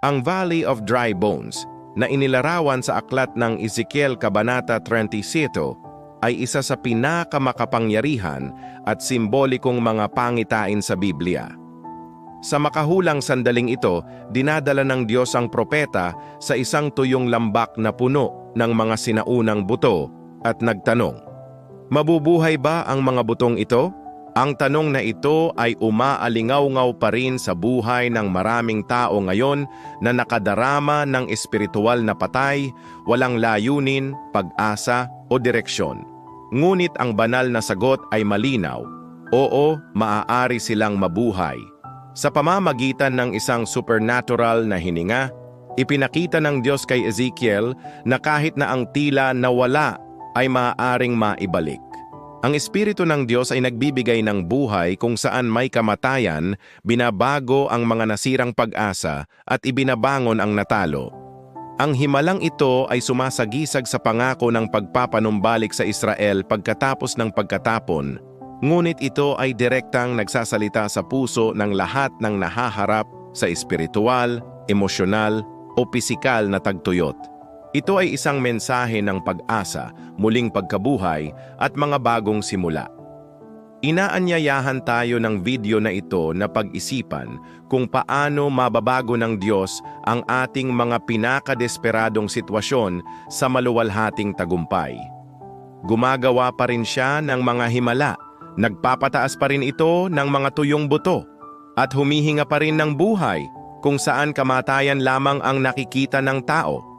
Ang Valley of Dry Bones na inilarawan sa aklat ng Ezekiel Kabanata 37 ay isa sa pinakamakapangyarihan at simbolikong mga pangitain sa Biblia. Sa makahulang sandaling ito, dinadala ng Diyos ang propeta sa isang tuyong lambak na puno ng mga sinaunang buto at nagtanong, Mabubuhay ba ang mga butong ito? Ang tanong na ito ay umaalingaw-ngaw pa rin sa buhay ng maraming tao ngayon na nakadarama ng espiritual na patay, walang layunin, pag-asa o direksyon. Ngunit ang banal na sagot ay malinaw, oo, maaari silang mabuhay. Sa pamamagitan ng isang supernatural na hininga, ipinakita ng Diyos kay Ezekiel na kahit na ang tila nawala ay maaaring maibalik. Ang Espiritu ng Diyos ay nagbibigay ng buhay kung saan may kamatayan, binabago ang mga nasirang pag-asa at ibinabangon ang natalo. Ang himalang ito ay sumasagisag sa pangako ng pagpapanumbalik sa Israel pagkatapos ng pagkatapon, ngunit ito ay direktang nagsasalita sa puso ng lahat ng nahaharap sa espiritual, emosyonal o pisikal na tagtuyot. Ito ay isang mensahe ng pag-asa, muling pagkabuhay at mga bagong simula. Inaanyayahan tayo ng video na ito na pag-isipan kung paano mababago ng Diyos ang ating mga pinakadesperadong sitwasyon sa maluwalhating tagumpay. Gumagawa pa rin siya ng mga himala, nagpapataas pa rin ito ng mga tuyong buto, at humihinga pa rin ng buhay kung saan kamatayan lamang ang nakikita ng tao